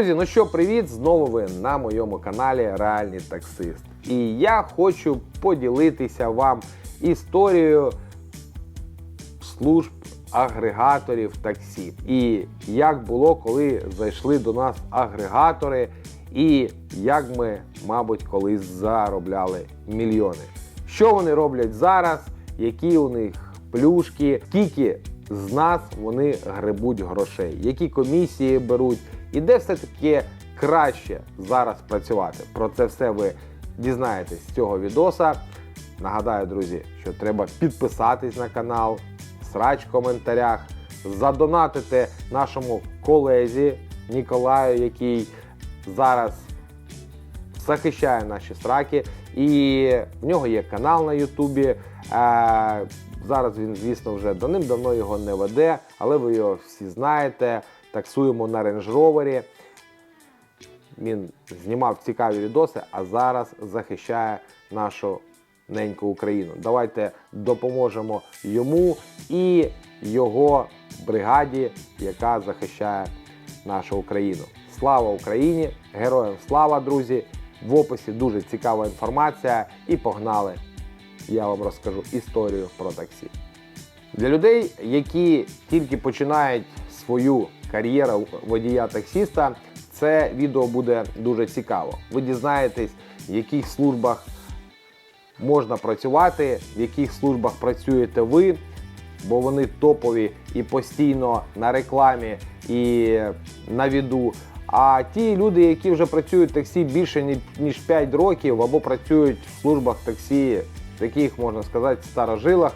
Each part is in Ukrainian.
Друзі, ну що, привіт! Знову ви на моєму каналі Реальний Таксист. І я хочу поділитися вам історією служб агрегаторів таксі. І як було, коли зайшли до нас агрегатори, і як ми, мабуть, колись заробляли мільйони. Що вони роблять зараз? Які у них плюшки, скільки з нас вони гребуть грошей, які комісії беруть, і де все-таки краще зараз працювати. Про це все ви дізнаєтесь з цього відоса. Нагадаю, друзі, що треба підписатись на канал, срач в коментарях, задонатити нашому колезі Ніколаю, який зараз захищає наші сраки. І в нього є канал на Ютубі. Е, зараз він, звісно, вже давним-давно його не веде, але ви його всі знаєте. Таксуємо на Range Rover. Він знімав цікаві відоси, а зараз захищає нашу неньку Україну. Давайте допоможемо йому і його бригаді, яка захищає нашу Україну. Слава Україні! Героям слава, друзі! В описі дуже цікава інформація. І погнали! Я вам розкажу історію про таксі. Для людей, які тільки починають свою кар'єру водія таксіста, це відео буде дуже цікаво. Ви дізнаєтесь, в яких службах можна працювати, в яких службах працюєте ви, бо вони топові і постійно на рекламі і на віду. А ті люди, які вже працюють в таксі більше ніж 5 років, або працюють в службах таксі, таких можна сказати, старожилах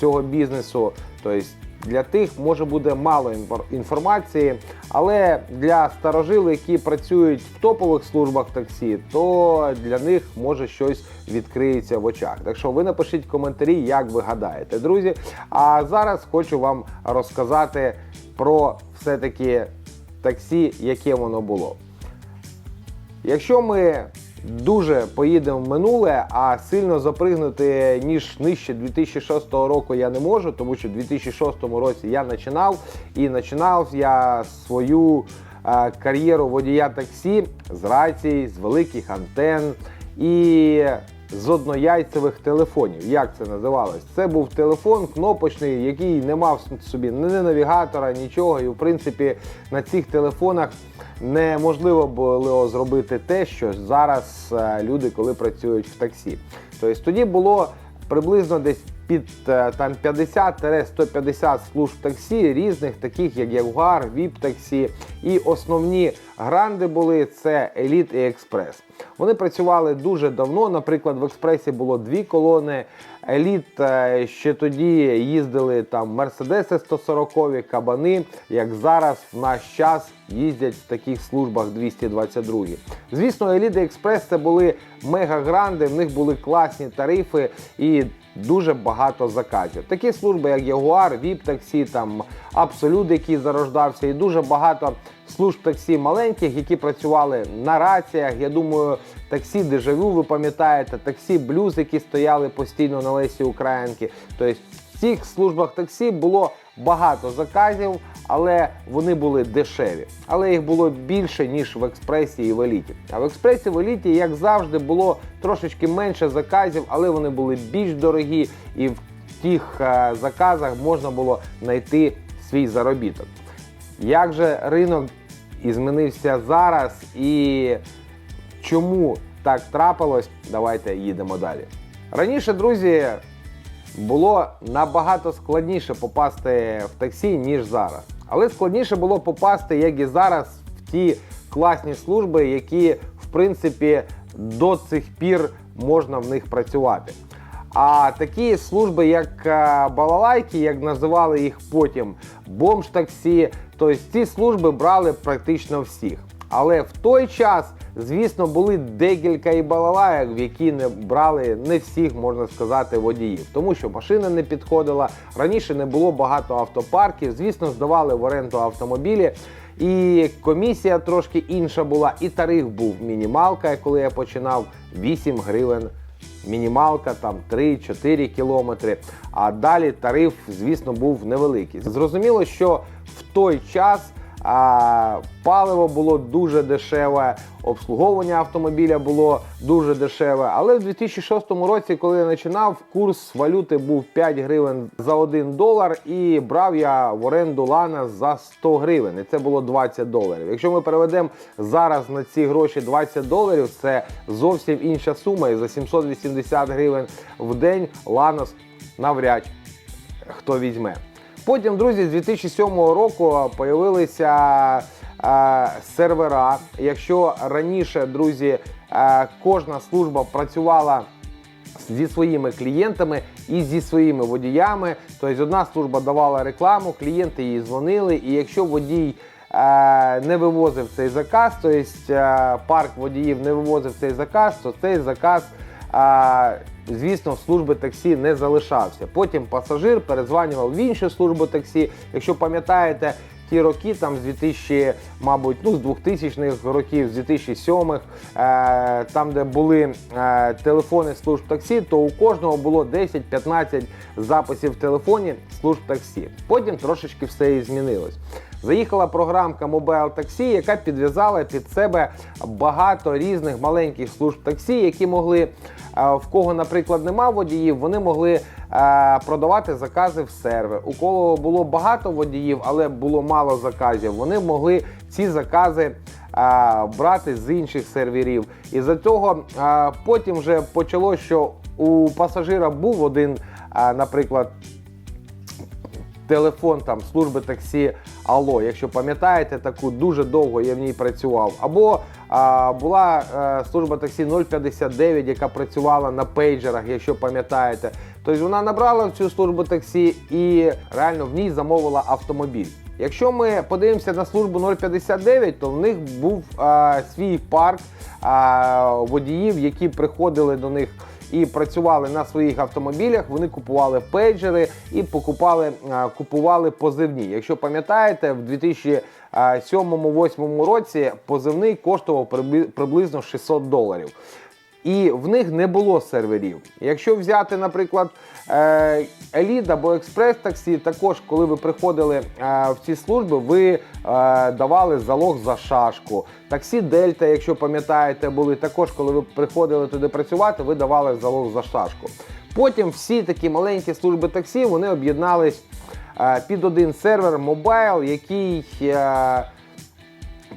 цього бізнесу. Тобто для тих може буде мало інформації, але для старожил, які працюють в топових службах таксі, то для них може щось відкриється в очах. Так що ви напишіть коментарі, як ви гадаєте, друзі. А зараз хочу вам розказати про все-таки таксі, яке воно було. Якщо ми дуже поїдемо в минуле, а сильно запригнути ніж нижче 2006 року я не можу, тому що в 2006 році я починав і починав я свою е, кар'єру водія таксі з рацій, з великих антен. І з однояйцевих телефонів. Як це називалось? Це був телефон кнопочний, який не мав собі ні навігатора, нічого. І в принципі на цих телефонах неможливо було зробити те, що зараз е, люди, коли працюють в таксі. Тобто тоді було приблизно десь під е, там 50-150 служб таксі, різних, таких як Ягуар, Віп таксі. І основні гранди були це Еліт і Експрес. Вони працювали дуже давно. Наприклад, в експресі було дві колони. Еліт е, ще тоді їздили там Мерседеси 140 кабани, як зараз в наш час їздять в таких службах 222. Звісно, Еліт і Експрес це були мега-гранди, в них були класні тарифи і дуже багато заказів. Такі служби, як Ягуар, Віп таксі, там Абсолют, який зарождався, і дуже багато служб таксі маленьких, які працювали на раціях. Я думаю, таксі Дежавю, ви пам'ятаєте, таксі Блюз, які стояли постійно на Лесі Українки. Тобто в цих службах таксі було багато заказів, але вони були дешеві. Але їх було більше, ніж в експресі і в еліті. А в експресі в еліті, як завжди, було трошечки менше заказів, але вони були більш дорогі, і в тих е, заказах можна було знайти свій заробіток. Як же ринок і змінився зараз і чому так трапилось? Давайте їдемо далі. Раніше, друзі, було набагато складніше попасти в таксі, ніж зараз. Але складніше було попасти, як і зараз, в ті класні служби, які, в принципі, до цих пір можна в них працювати. А такі служби, як е, балалайки, як називали їх потім бомж-таксі, то ці служби брали практично всіх. Але в той час, звісно, були декілька і балалайок, в які не брали не всіх, можна сказати, водіїв, тому що машина не підходила. Раніше не було багато автопарків. Звісно, здавали в оренду автомобілі. І комісія трошки інша була, і тариф був мінімалка, коли я починав 8 гривень мінімалка там 3-4 кілометри. А далі тариф, звісно, був невеликий. Зрозуміло, що в той час а, паливо було дуже дешеве, обслуговування автомобіля було дуже дешеве. Але в 2006 році, коли я починав, курс валюти був 5 гривень за 1 долар, і брав я в оренду лана за 100 гривень. І це було 20 доларів. Якщо ми переведемо зараз на ці гроші 20 доларів, це зовсім інша сума. І за 780 гривень в день ланос навряд хто візьме. Потім, друзі, з 2007 року появилися е, сервера. Якщо раніше, друзі, е, кожна служба працювала зі своїми клієнтами і зі своїми водіями, тобто одна служба давала рекламу, клієнти їй дзвонили, і якщо водій е, не вивозив цей заказ, тобто е, парк водіїв не вивозив цей заказ, то цей заказ. е, Звісно, в служби таксі не залишався. Потім пасажир перезванював в іншу службу таксі. Якщо пам'ятаєте, ті роки, там з 2000, мабуть, ну з 2000-х років, з 2007-х, е, там, де були е, телефони служб таксі, то у кожного було 10-15 записів в телефоні служб таксі. Потім трошечки все і змінилось. Заїхала програмка Mobile Taxi, яка підв'язала під себе багато різних маленьких служб таксі, які могли, е, в кого, наприклад, нема водіїв, вони могли е, продавати закази в сервер. У кого було багато водіїв, але було мало заказів, вони могли ці закази е, брати з інших серверів. І за цього потім вже почалося, що у пасажира був один, наприклад, телефон там служби таксі Алло. Якщо пам'ятаєте, таку дуже довго я в ній працював. Або а, була а, служба таксі 059, яка працювала на пейджерах, якщо пам'ятаєте. Тобто вона набрала цю службу таксі і реально в ній замовила автомобіль. Якщо ми подивимося на службу 059, то в них був а, свій парк а, водіїв, які приходили до них і працювали на своїх автомобілях. Вони купували пейджери і покупали, купували позивні. Якщо пам'ятаєте, в 2007-2008 році позивний коштував приблизно 600 доларів. І в них не було серверів. Якщо взяти, наприклад, е, Еліт або Експрес таксі, також коли ви приходили е, в ці служби, ви е, давали залог за шашку. Таксі Дельта, якщо пам'ятаєте, були також, коли ви приходили туди працювати, ви давали залог за шашку. Потім всі такі маленькі служби таксі вони об'єднались е, під один сервер Mobile, який.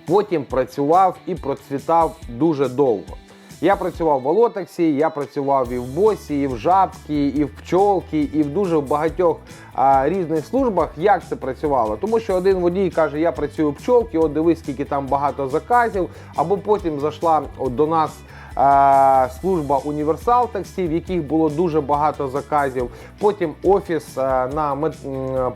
потім працював і процвітав дуже довго. Я працював в Волотаксі, я працював і в Босі, і в Жабці, і в Пчолки, і в дуже багатьох а, різних службах. Як це працювало? Тому що один водій каже, я працюю в пчолки, от дивись, скільки там багато заказів. Або потім зайшла до нас служба Універсал таксі, в яких було дуже багато заказів. Потім офіс е, на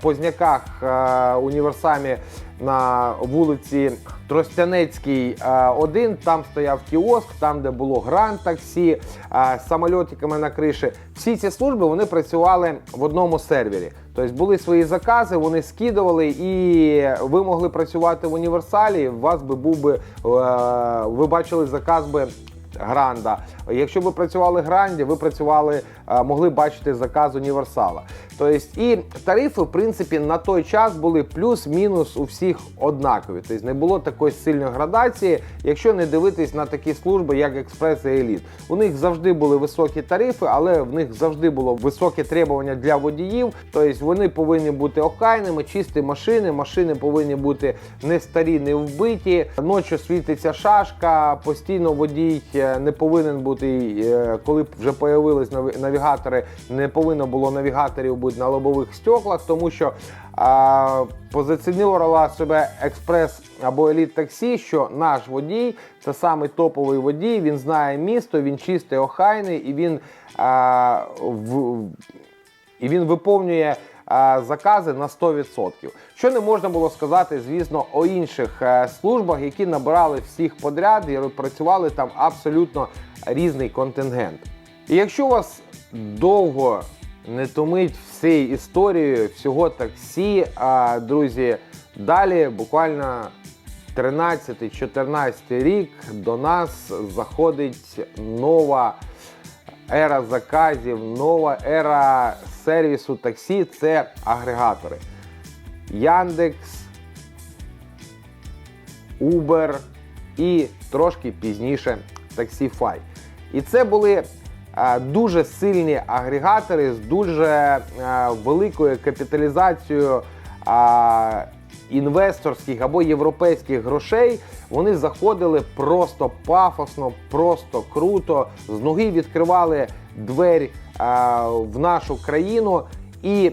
Позняках е, універсамі на вулиці Тростянецькій, е, 1. Там стояв кіоск, там де було гранд таксі е, з самольотиками на криші. Всі ці служби вони працювали в одному сервері. Тобто були свої закази, вони скидували, і ви могли працювати в універсалі. У вас би був би е, ви бачили заказ би Гранда. Якщо ви працювали гранді, ви працювали, е, могли бачити заказ універсала. Тобто і тарифи, в принципі, на той час були плюс-мінус у всіх однакові. Тобто не було такої сильної градації, якщо не дивитись на такі служби, як Експрес і Еліт. У них завжди були високі тарифи, але в них завжди було високі требування для водіїв. Тобто вони повинні бути охайними, чисті машини, машини повинні бути не старі, не вбиті. Ночі світиться шашка, постійно водій е, не повинен бути, е, коли вже появились навігатори, не повинно було навігаторів бути на лобових стеклах, тому що позиціонувала себе експрес або еліт таксі, що наш водій це самий топовий водій. Він знає місто, він чистий, охайний і він а, в, і він виповнює закази на 100%. Що не можна було сказати, звісно, о інших е, службах, які набирали всіх подряд і працювали там абсолютно різний контингент. І якщо вас довго не томить всією історією всього таксі, а друзі, далі буквально 13-14 рік до нас заходить нова ера заказів, нова ера сервісу таксі це агрегатори. Яндекс, Uber і трошки пізніше Taxify. І це були е, дуже сильні агрегатори з дуже е, великою капіталізацією інвесторських або європейських грошей. Вони заходили просто пафосно, просто круто, з ноги відкривали двері е, в нашу країну і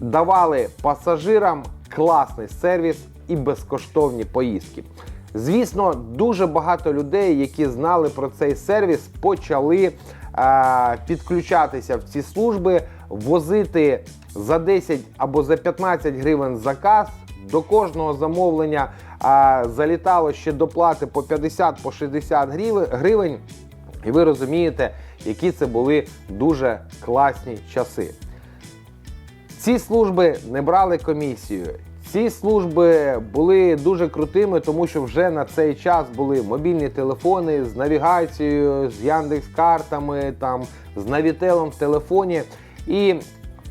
давали пасажирам класний сервіс і безкоштовні поїздки. Звісно, дуже багато людей, які знали про цей сервіс, почали е, підключатися в ці служби, возити за 10 або за 15 гривень заказ. До кожного замовлення е, залітало ще доплати по 50 по 60 гривень- гривень. І ви розумієте, які це були дуже класні часи. Ці служби не брали комісію. Ці служби були дуже крутими, тому що вже на цей час були мобільні телефони з навігацією, з Яндекс-картами, там, з Навітелом в телефоні. І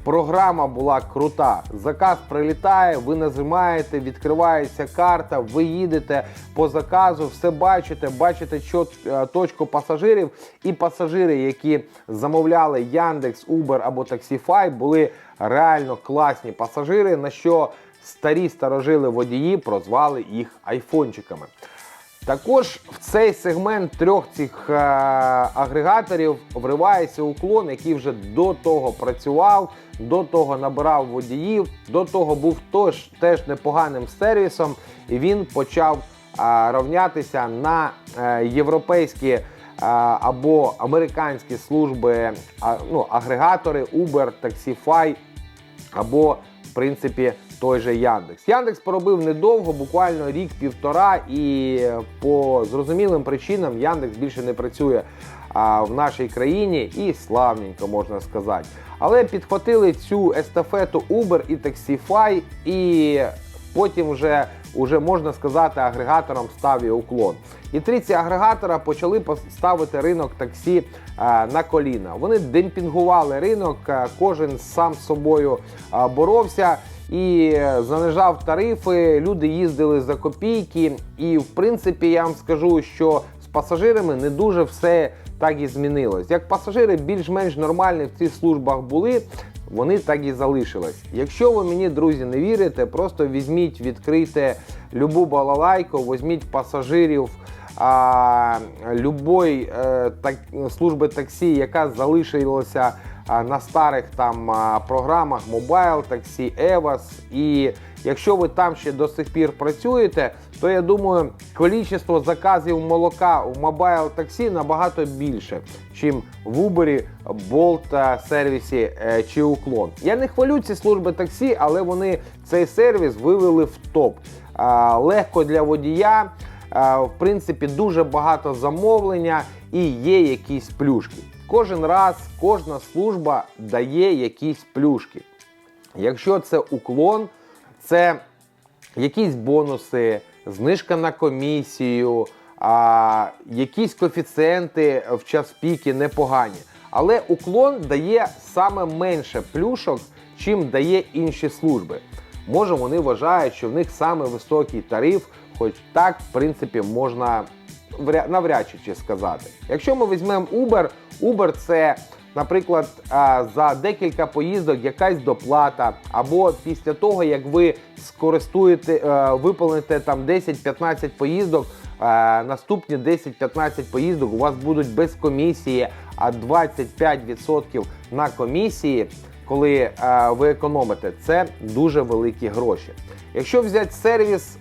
програма була крута. Заказ прилітає, ви нажимаєте, відкривається карта, ви їдете по заказу, все бачите, бачите е, точку пасажирів. І пасажири, які замовляли Яндекс, Uber або Taxify, були реально класні пасажири, на що старі старожили водії прозвали їх айфончиками. Також в цей сегмент трьох цих е, агрегаторів вривається уклон, який вже до того працював, до того набирав водіїв, до того був тож, теж непоганим сервісом, і він почав е, рівнятися на е, європейські е, або американські служби, ну, агрегатори Uber, Taxify або принципі той же Яндекс. Яндекс поробив недовго, буквально рік-півтора, і по зрозумілим причинам Яндекс більше не працює а, в нашій країні і славненько можна сказати. Але підхватили цю естафету Uber і Taxify, і потім вже, уже можна сказати, агрегаторам став і уклон. І три ці агрегатора почали ставити ринок таксі е, на коліна. Вони демпінгували ринок, е, кожен сам з собою е, боровся і занижав тарифи. Люди їздили за копійки. І в принципі, я вам скажу, що з пасажирами не дуже все так і змінилось. Як пасажири більш-менш нормальні в цих службах були, вони так і залишились. Якщо ви мені, друзі, не вірите, просто візьміть, відкрийте любу балалайку, візьміть пасажирів а, любої е, так, служби таксі, яка залишилася а, на старих там а, програмах Mobile таксі, Evas. І якщо ви там ще до сих пір працюєте, то я думаю, кількість заказів молока у Mobile таксі набагато більше, чим в Uber, Bolt сервісі е, чи Уклон. Я не хвалю ці служби таксі, але вони цей сервіс вивели в топ. Легко для водія. В принципі, дуже багато замовлення і є якісь плюшки. Кожен раз кожна служба дає якісь плюшки. Якщо це уклон, це якісь бонуси, знижка на комісію, а, якісь коефіцієнти в час піки непогані. Але уклон дає саме менше плюшок, чим дає інші служби. Може, вони вважають, що в них саме високий тариф, хоч так, в принципі, можна навряд чи сказати. Якщо ми візьмемо Uber, Uber це, наприклад, за декілька поїздок якась доплата, або після того, як ви скористуєте, е, виповните там 10-15 поїздок, е, наступні 10-15 поїздок у вас будуть без комісії, а 25% на комісії коли е, ви економите, це дуже великі гроші. Якщо взяти сервіс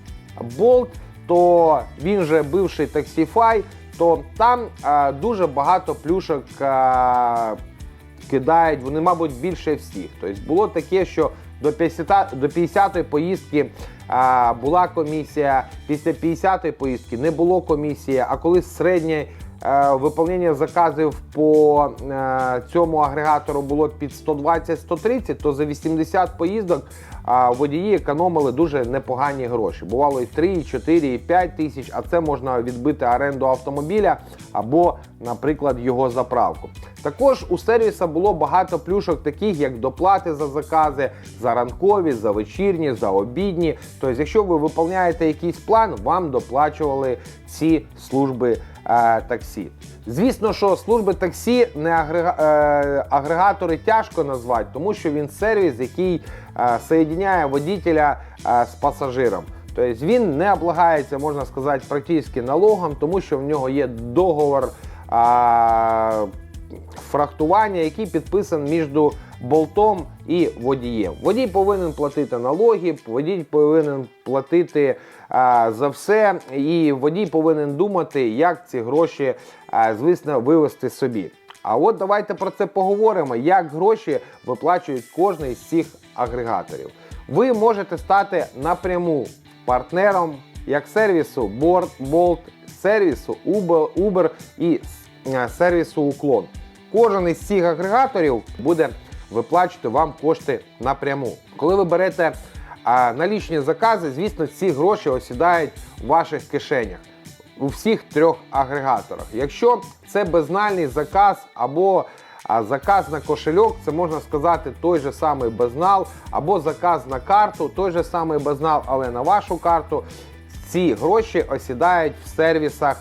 Bolt, то він же бивший Taxify, то там е, дуже багато плюшок е, кидають, вони, мабуть, більше всіх. Тобто було таке, що до 50, до 50-ї поїздки а, була комісія, після 50-ї поїздки не було комісії, а коли е, виповнення заказів по е, цьому агрегатору було під 120-130, то за 80 поїздок водії економили дуже непогані гроші. Бувало і 3, і 4, і 5 тисяч, а це можна відбити оренду автомобіля або, наприклад, його заправку. Також у сервіса було багато плюшок, таких як доплати за закази, за ранкові, за вечірні, за обідні. Тобто, якщо ви виповняєте якийсь план, вам доплачували ці служби е, таксі. Звісно, що служби таксі не агрега... е, агрегатори тяжко назвати, тому що він сервіс, який е, соєдиняє водителя е, з пасажиром. Тобто він не облагається, можна сказати, практично налогом, тому що в нього є договор а, фрахтування, який підписаний між болтом і водієм. Водій повинен платити налоги, водій повинен платити а, за все, і водій повинен думати, як ці гроші, а, звісно, вивести собі. А от давайте про це поговоримо, як гроші виплачують кожний з цих агрегаторів. Ви можете стати напряму партнером як сервісу Bolt, Bolt, сервісу Uber, Uber і е, сервісу Уклон. Кожен із цих агрегаторів буде виплачувати вам кошти напряму. Коли ви берете а, налічні закази, звісно, ці гроші осідають в ваших кишенях у всіх трьох агрегаторах. Якщо це безнальний заказ або а, заказ на кошельок, це можна сказати той же самий безнал, або заказ на карту, той же самий безнал, але на вашу карту. Ці гроші осідають в сервісах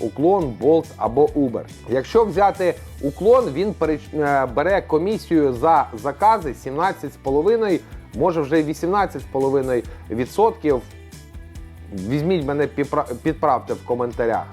Уклон, Bolt або Uber. Якщо взяти уклон, він е, бере комісію за закази 17,5, може вже 18,5%. Візьміть мене підправте в коментарях.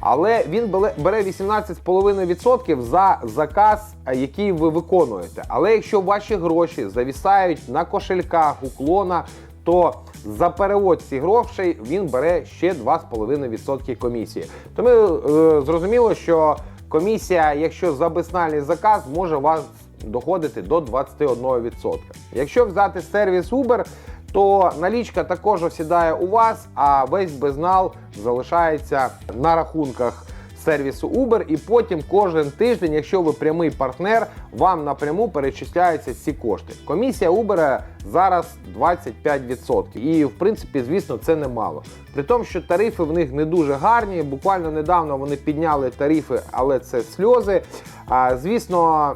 Але він бере 18,5% за заказ, е, який ви виконуєте. Але якщо ваші гроші завісають на кошельках уклона, то за перевод цих грошей він бере ще 2,5% комісії. Тому е, зрозуміло, що комісія, якщо за безнальний заказ, може вас доходити до 21%. Якщо взяти сервіс Uber, то налічка також осідає у вас, а весь безнал залишається на рахунках сервісу Uber, і потім кожен тиждень, якщо ви прямий партнер, вам напряму перечисляються ці кошти. Комісія Uber зараз 25%. І в принципі, звісно, це немало. При тому, що тарифи в них не дуже гарні. Буквально недавно вони підняли тарифи, але це сльози. А, звісно,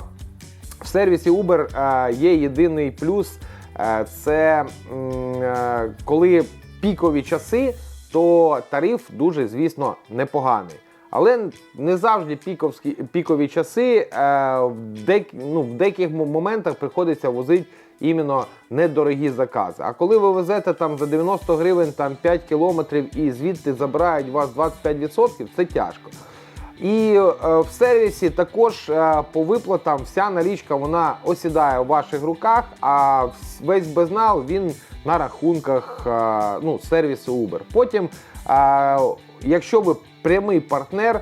в сервісі Uber є єдиний плюс. Це коли пікові часи, то тариф дуже, звісно, непоганий. Але не завжди піковські, пікові часи е, в, дек, ну, в деяких моментах приходиться возити іменно недорогі закази. А коли ви везете там за 90 гривень там, 5 кілометрів і звідти забирають вас 25%, це тяжко. І е, в сервісі також е, по виплатам вся налічка вона осідає у ваших руках, а весь безнал він на рахунках е, ну, сервісу Uber. Потім, е, якщо ви прямий партнер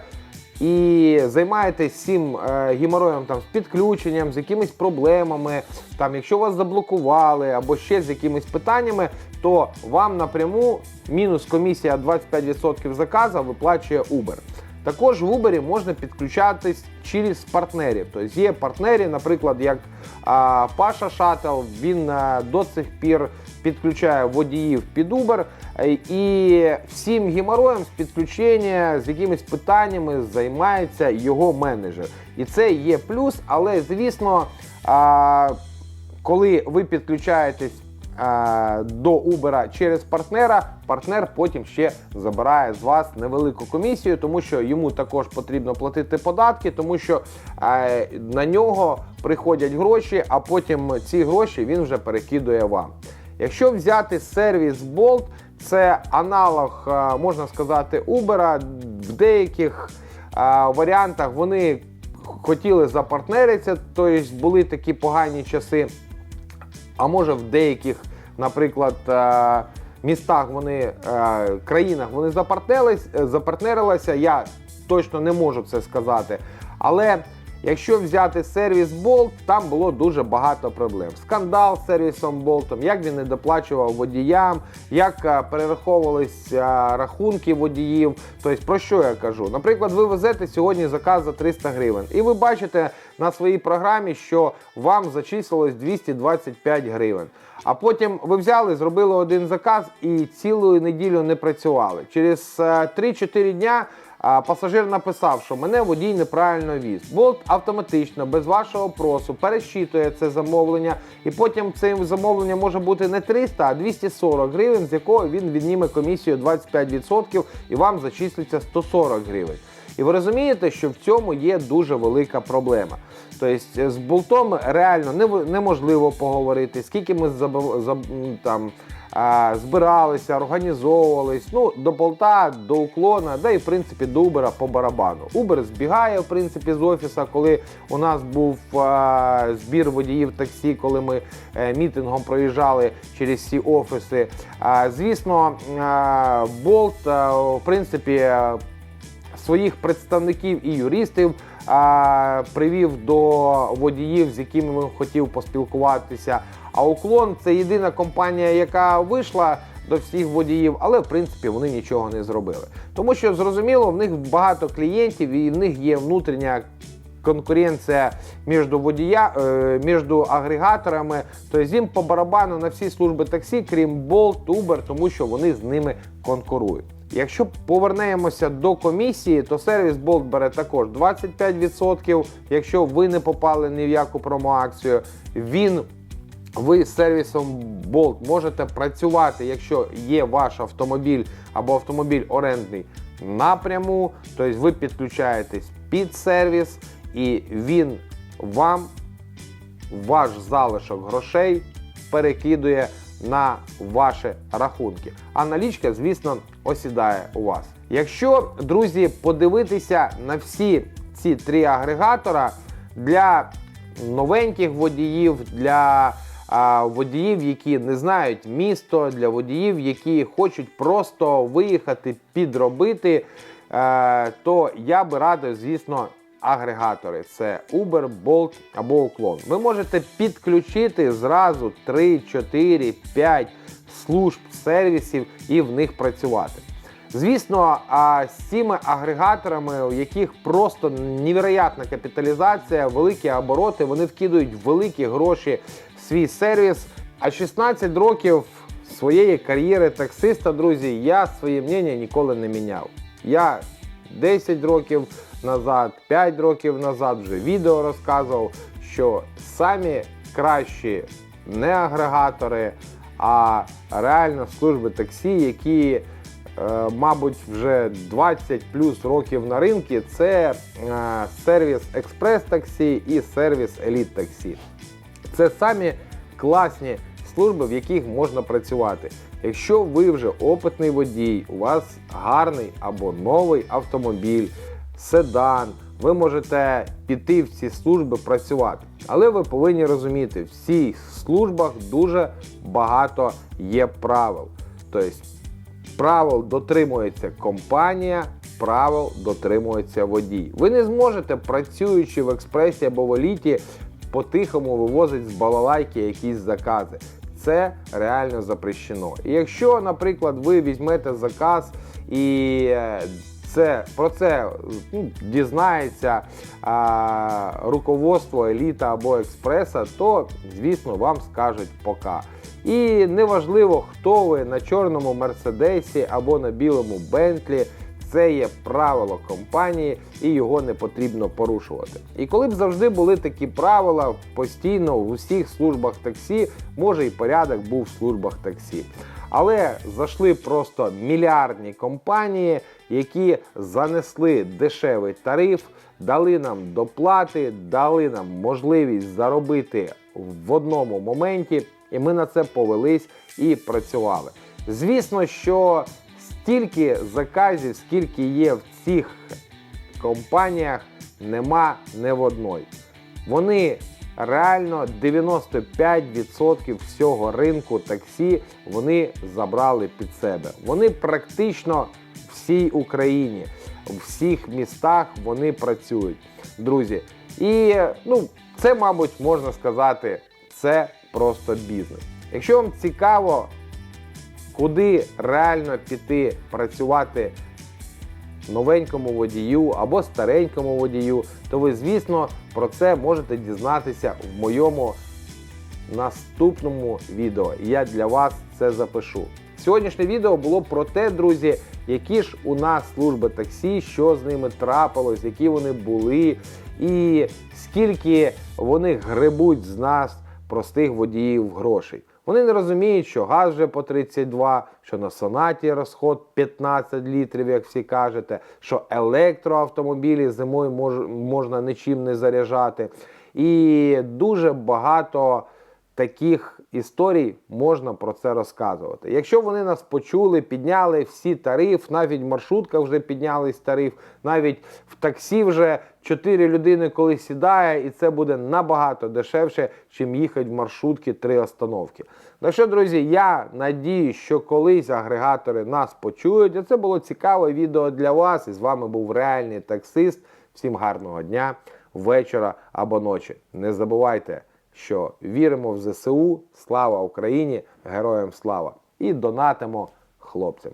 і займаєтесь всім е, геморроєм там, з підключенням, з якимись проблемами, там, якщо вас заблокували або ще з якимись питаннями, то вам напряму мінус комісія 25% заказа виплачує Uber. Також в Uber можна підключатись через партнерів. Тобто є партнери, наприклад, як а, Паша Шатл, він а, до цих пір підключає водіїв під Uber. е, І всім геморроєм з підключення з якимись питаннями займається його менеджер. І це є плюс, але звісно, а, коли ви підключаєтесь до Uber через партнера, партнер потім ще забирає з вас невелику комісію, тому що йому також потрібно платити податки, тому що е, на нього приходять гроші, а потім ці гроші він вже перекидує вам. Якщо взяти сервіс Bolt, це аналог, е, можна сказати, Uber. В деяких е, варіантах вони хотіли запартнеритися, тобто були такі погані часи. А може в деяких, наприклад, е, містах вони е, країнах вони е, запартнерилися. Я точно не можу це сказати. Але Якщо взяти сервіс Bolt, там було дуже багато проблем. Скандал з сервісом Болтом, як він не доплачував водіям, як е, перераховувались е, рахунки водіїв. Тобто, про що я кажу? Наприклад, ви везете сьогодні заказ за 300 гривень, і ви бачите на своїй програмі, що вам зачислилось 225 гривень. А потім ви взяли, зробили один заказ і цілу неділю не працювали. Через е, 3-4 дня а, пасажир написав, що мене водій неправильно віз. Болт автоматично, без вашого просу, пересчитує це замовлення, і потім це замовлення може бути не 300, а 240 гривень, з якого він відніме комісію 25% і вам зачислиться 140 гривень. І ви розумієте, що в цьому є дуже велика проблема. Тобто з болтом реально неможливо поговорити, скільки ми там, збиралися, організовувались. Ну, до болта, до уклона, да і в принципі до Uber по барабану. Uber збігає в принципі з офіса, коли у нас був збір водіїв таксі, коли ми е, мітингом проїжджали через всі офіси. Звісно, болт, в принципі. своїх представників і юристів привів до водіїв, з якими він хотів поспілкуватися. А уклон це єдина компанія, яка вийшла до всіх водіїв, але в принципі вони нічого не зробили. Тому що зрозуміло, в них багато клієнтів і в них є внутрішня конкуренція між водія, е, між агрегаторами. Тобто їм по барабану на всі служби таксі, крім Bolt, Uber, тому що вони з ними конкурують. Якщо повернемося до комісії, то сервіс Bolt бере також 25%. Якщо ви не попали ні в яку промоакцію, він ви з сервісом Bolt можете працювати, якщо є ваш автомобіль або автомобіль орендний напряму. Тобто ви підключаєтесь під сервіс, і він вам ваш залишок грошей перекидує на ваші рахунки. А налічка, звісно, осідає у вас. Якщо, друзі, подивитися на всі ці три агрегатора для новеньких водіїв, для а, водіїв, які не знають місто, для водіїв, які хочуть просто виїхати, підробити, е, то я би радив, звісно, агрегатори. Це Uber, Bolt або Уклон. Ви можете підключити зразу 3, 4, 5 служб, сервісів і в них працювати. Звісно, а з цими агрегаторами, у яких просто невероятна капіталізація, великі обороти, вони вкидують великі гроші свій сервіс. А 16 років своєї кар'єри таксиста, друзі, я своє мнення ніколи не міняв. Я 10 років назад, 5 років назад вже відео розказував, що самі кращі не агрегатори, а реально служби таксі, які е, мабуть, вже 20 плюс років на ринку, це е, сервіс Експрес таксі і сервіс Еліт таксі. Це самі класні служби, в яких можна працювати. Якщо ви вже опитний водій, у вас гарний або новий автомобіль, седан, ви можете піти в ці служби працювати. Але ви повинні розуміти, в цих службах дуже багато є правил. Тобто правил дотримується компанія, правил дотримується водій. Ви не зможете, працюючи в експресі або в еліті, по-тихому вивозити з балалайки якісь закази. Це реально запрещено. І якщо, наприклад, ви візьмете заказ і е, це про це ну, дізнається а, руководство еліта або експреса, то звісно вам скажуть пока. І неважливо, хто ви на чорному мерседесі або на білому Бентлі. Це є правило компанії і його не потрібно порушувати. І коли б завжди були такі правила постійно в усіх службах таксі, може і порядок був в службах таксі. Але зайшли просто мільярдні компанії, які занесли дешевий тариф, дали нам доплати, дали нам можливість заробити в одному моменті, і ми на це повелись і працювали. Звісно, що стільки заказів, скільки є в цих компаніях, нема не в одної. Вони реально 95% всього ринку таксі вони забрали під себе. Вони практично всій Україні, в всіх містах вони працюють. Друзі, І ну, це, мабуть, можна сказати, це просто бізнес. Якщо вам цікаво, куди реально піти працювати новенькому водію або старенькому водію, то ви, звісно, про це можете дізнатися в моєму наступному відео. Я для вас це запишу. Сьогоднішнє відео було про те, друзі, які ж у нас служби таксі, що з ними трапилось, які вони були, і скільки вони гребуть з нас, простих водіїв, грошей. Вони не розуміють, що газ вже по 32, що на сонаті розход 15 літрів, як всі кажете, що електроавтомобілі зимою мож, можна нічим не заряджати. І дуже багато таких історій можна про це розказувати. Якщо вони нас почули, підняли всі тариф, навіть в маршрутках вже піднялись тариф, навіть в таксі вже 4 людини, коли сідає, і це буде набагато дешевше, чим їхати в маршрутки три остановки. Так що, друзі, я надію, що колись агрегатори нас почують. А це було цікаве відео для вас. І з вами був реальний таксист. Всім гарного дня, вечора або ночі. Не забувайте що віримо в ЗСУ, слава Україні, героям слава! І донатимо хлопцям.